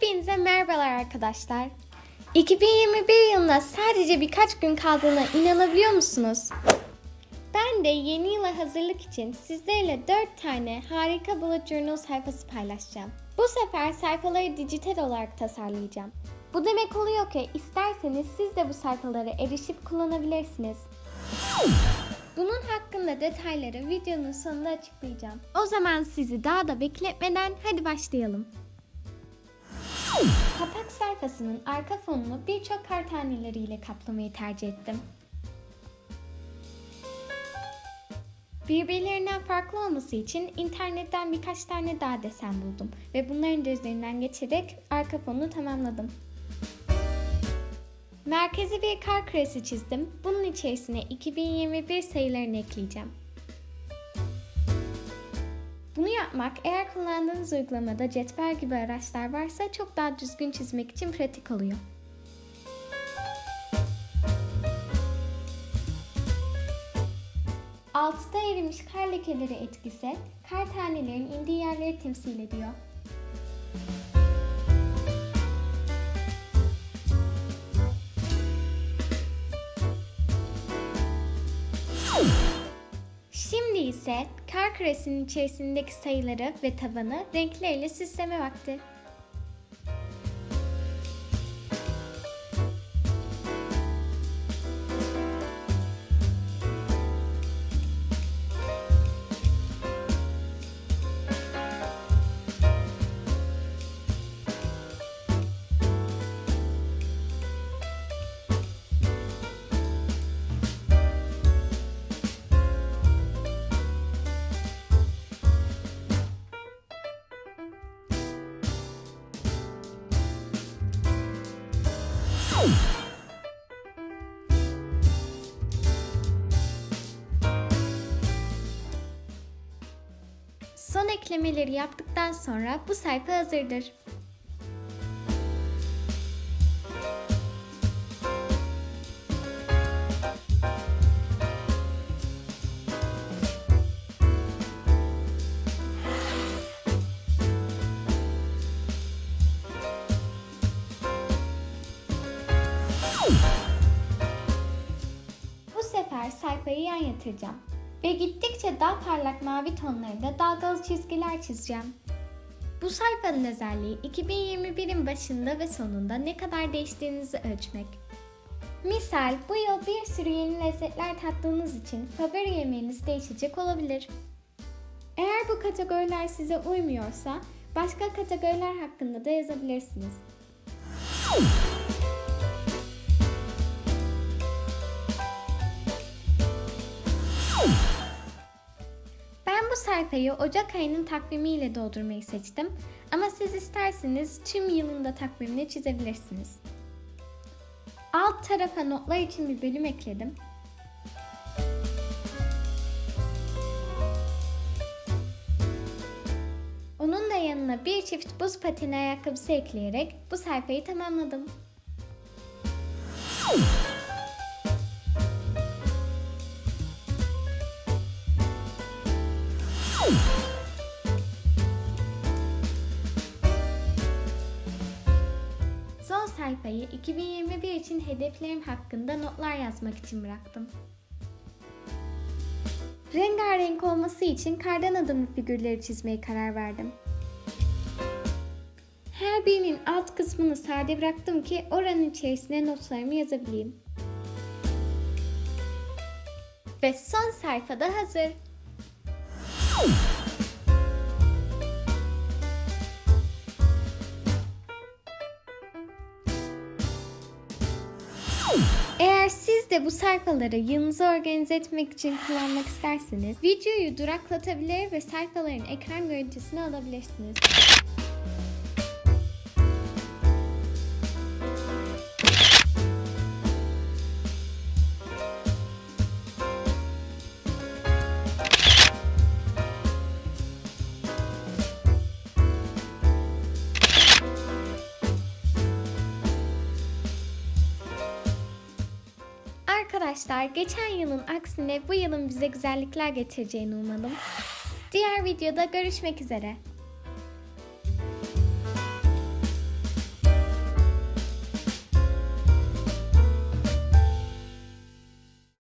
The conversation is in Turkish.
Hepinize merhabalar arkadaşlar. 2021 yılına sadece birkaç gün kaldığına inanabiliyor musunuz? Ben de yeni yıla hazırlık için sizlerle 4 tane harika bullet journal sayfası paylaşacağım. Bu sefer sayfaları dijital olarak tasarlayacağım. Bu demek oluyor ki isterseniz siz de bu sayfalara erişip kullanabilirsiniz. Bunun hakkında detayları videonun sonunda açıklayacağım. O zaman sizi daha da bekletmeden hadi başlayalım. Kapak sayfasının arka fonunu birçok kar kaplamayı tercih ettim. Birbirlerinden farklı olması için internetten birkaç tane daha desen buldum ve bunların da üzerinden geçerek arka fonunu tamamladım. Merkezi bir kar küresi çizdim. Bunun içerisine 2021 sayılarını ekleyeceğim. Bunu yapmak eğer kullandığınız uygulamada cetvel gibi araçlar varsa çok daha düzgün çizmek için pratik oluyor. Altıda erimiş kar lekeleri etkisi, kar tanelerinin indiği yerleri temsil ediyor. İse kar küresinin içerisindeki sayıları ve tabanı renklerle süsleme vakti. Son eklemeleri yaptıktan sonra bu sayfa hazırdır. Bu sefer sayfayı yan yatıracağım. Ve gittikçe daha parlak mavi tonlarda dalgalı çizgiler çizeceğim. Bu sayfanın özelliği 2021'in başında ve sonunda ne kadar değiştiğinizi ölçmek. Misal bu yıl bir sürü yeni lezzetler tattığınız için favori yemeğiniz değişecek olabilir. Eğer bu kategoriler size uymuyorsa başka kategoriler hakkında da yazabilirsiniz. Sayfayı Ocak ayının takvimiyle doldurmayı seçtim. Ama siz isterseniz tüm yılın da takvimini çizebilirsiniz. Alt tarafa notlar için bir bölüm ekledim. Onun da yanına bir çift buz pateni ayakkabısı ekleyerek bu sayfayı tamamladım. Son sayfayı 2021 için hedeflerim hakkında notlar yazmak için bıraktım. Rengarenk olması için kardan adımlı figürleri çizmeye karar verdim. Her birinin alt kısmını sade bıraktım ki oranın içerisine notlarımı yazabileyim. Ve son sayfada hazır. Eğer siz de bu sayfaları yılınızı organize etmek için kullanmak isterseniz videoyu duraklatabilir ve sayfaların ekran görüntüsünü alabilirsiniz. Arkadaşlar geçen yılın aksine bu yılın bize güzellikler getireceğini umalım. Diğer videoda görüşmek üzere.